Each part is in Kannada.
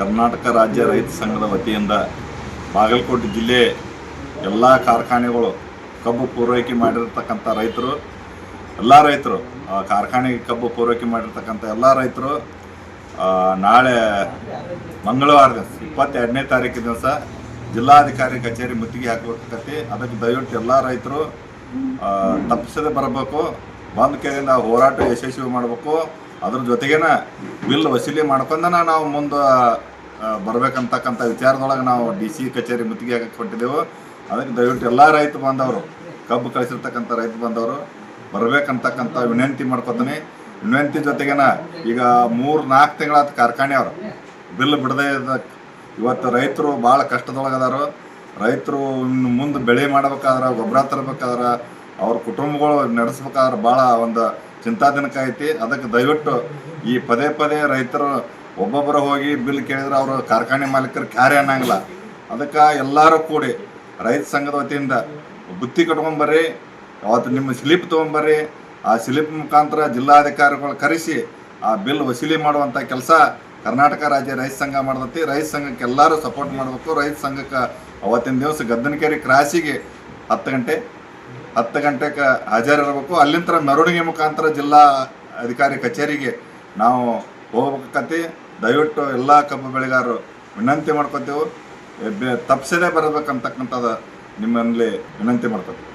ಕರ್ನಾಟಕ ರಾಜ್ಯ ರೈತ ಸಂಘದ ವತಿಯಿಂದ ಬಾಗಲಕೋಟೆ ಜಿಲ್ಲೆ ಎಲ್ಲ ಕಾರ್ಖಾನೆಗಳು ಕಬ್ಬು ಪೂರೈಕೆ ಮಾಡಿರತಕ್ಕಂಥ ರೈತರು, ಎಲ್ಲ ರೈತರು ಕಾರ್ಖಾನೆಗೆ ಕಬ್ಬು ಪೂರೈಕೆ ಮಾಡಿರ್ತಕ್ಕಂಥ ಎಲ್ಲ ರೈತರು ನಾಳೆ ಮಂಗಳವಾರ ಇಪ್ಪತ್ತೆರಡನೇ ತಾರೀಕು ದಿವಸ ಜಿಲ್ಲಾಧಿಕಾರಿ ಕಚೇರಿ ಮುತ್ತಿಗೆ ಹಾಕಬೇಕಾಗತ್ತೆ ಅದಕ್ಕೆ ದಯವಿಟ್ಟು ಎಲ್ಲ ರೈತರು ತಪ್ಪಿಸದೆ ಬರಬೇಕು, ಬಂದ ಕೈಯಿಂದ ಹೋರಾಟ ಯಶಸ್ವಿ ಮಾಡಬೇಕು, ಅದ್ರ ಜೊತೆಗೇನ ಬಿಲ್ ವಸೂಲಿ ಮಾಡ್ಕೊಂಡನ ನಾವು ಮುಂದೆ ಬರ್ಬೇಕಂತಕ್ಕಂಥ ವಿಚಾರದೊಳಗೆ ನಾವು ಡಿ ಸಿ ಕಚೇರಿ ಮುತ್ತಿಗೆ ಹಾಕಕ್ಕೆ ಕೊಟ್ಟಿದ್ದೆವು. ಅದಕ್ಕೆ ದಯವಿಟ್ಟು ಎಲ್ಲ ರೈತ ಬಂದವರು ಕಬ್ಬು ಕಳಿಸಿರ್ತಕ್ಕಂಥ ರೈತ ಬಂದವರು ಬರಬೇಕಂತಕ್ಕಂಥ ವಿನಂತಿ ಮಾಡ್ಕೊತೀನಿ. ವಿನಂತಿ ಜೊತೆಗೇನ ಈಗ ಮೂರು ನಾಲ್ಕು ಕಾರ್ಖಾನೆ ಅವರು. ಬಿಲ್ ಬಿಡದೇ ಇದ್ದ ಇವತ್ತು ರೈತರು ಭಾಳ ಕಷ್ಟದೊಳಗೆ ಅದಾರು ರೈತರು ಇನ್ನು ಮುಂದೆ ಬೆಳೆ ಮಾಡ್ಬೇಕಾದ್ರೆ, ಗೊಬ್ಬರ ತರಬೇಕಾದ್ರೆ, ಅವ್ರ ಕುಟುಂಬಗಳು ನಡೆಸ್ಬೇಕಾದ್ರೆ ಭಾಳ ಒಂದು ಚಿಂತಾಜನಕ ಐತಿ. ಅದಕ್ಕೆ ದಯವಿಟ್ಟು ಈ ಪದೇ ಪದೇ ರೈತರು ಒಬ್ಬೊಬ್ಬರು ಹೋಗಿ ಬಿಲ್ ಕೇಳಿದ್ರೆ ಅವರು ಕಾರ್ಖಾನೆ ಮಾಲೀಕರು ಕ್ಯಾರೆ ಅನ್ನಂಗಿಲ್ಲ. ಅದಕ್ಕೆ ಎಲ್ಲರೂ ಕೂಡಿ ರೈತ ಸಂಘದ ವತಿಯಿಂದ ಬುತ್ತಿ ಕಟ್ಕೊಂಬರ್ರಿ, ಅವತ್ತು ನಿಮ್ಮ ಸ್ಲಿಪ್ ತೊಗೊಂಬರ್ರಿ, ಆ ಸ್ಲಿಪ್ ಮುಖಾಂತರ ಜಿಲ್ಲಾಧಿಕಾರಿಗಳು ಕರೆಸಿ ಆ ಬಿಲ್ ವಸೂಲಿ ಮಾಡುವಂಥ ಕೆಲಸ ಕರ್ನಾಟಕ ರಾಜ್ಯ ರೈತ ಸಂಘ ಮಾಡ್ದತಿ ರೈತ ಸಂಘಕ್ಕೆ ಎಲ್ಲರೂ ಸಪೋರ್ಟ್ ಮಾಡಬೇಕು. ರೈತ ಸಂಘಕ್ಕೆ ಅವತ್ತಿನ ದಿವಸ ಗದ್ದನಕೇರಿ ಕ್ರಾಸಿಗೆ ಹತ್ತು ಗಂಟೆ, ಹತ್ತು ಗಂಟೆಗೆ ಹಾಜರಿರಬೇಕು. ಅಲ್ಲಿಂದ ಮೆರವಣಿಗೆ ಮುಖಾಂತರ ಜಿಲ್ಲಾ ಅಧಿಕಾರಿ ಕಚೇರಿಗೆ ನಾವು ಹೋಗ್ಬೇಕತಿ ದಯವಿಟ್ಟು ಎಲ್ಲ ಕಬ್ಬು ಬೆಳೆಗಾರರು ವಿನಂತಿ ಮಾಡ್ಕೊತೀವಿ. ತಪ್ಪಿಸದೇ ಬರಬೇಕಂತಕ್ಕಂಥದ ನಿಮ್ಮಲ್ಲಿ ವಿನಂತಿ ಮಾಡ್ಕೊತೀವಿ.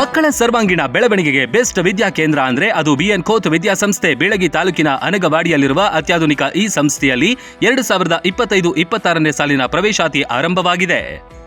ಮಕ್ಕಳ ಸರ್ವಾಂಗೀಣ ಬೆಳವಣಿಗೆಗೆ ಬೆಸ್ಟ್ ವಿದ್ಯಾ ಕೇಂದ್ರ ಅಂದ್ರೆ ಅದು ಬಿಎನ್ ಕೋತ್ ವಿದ್ಯಾಸಂಸ್ಥೆ ಬೀಳಗಿ ತಾಲೂಕಿನ ಅನಗವಾಡಿಯಲ್ಲಿರುವ ಅತ್ಯಾಧುನಿಕ ಈ ಸಂಸ್ಥೆಯಲ್ಲಿ ಎರಡು ಸಾವಿರದ ಇಪ್ಪತ್ತೈದು ಇಪ್ಪತ್ತಾರನೇ ಸಾಲಿನ ಪ್ರವೇಶಾತಿ ಆರಂಭವಾಗಿದೆ.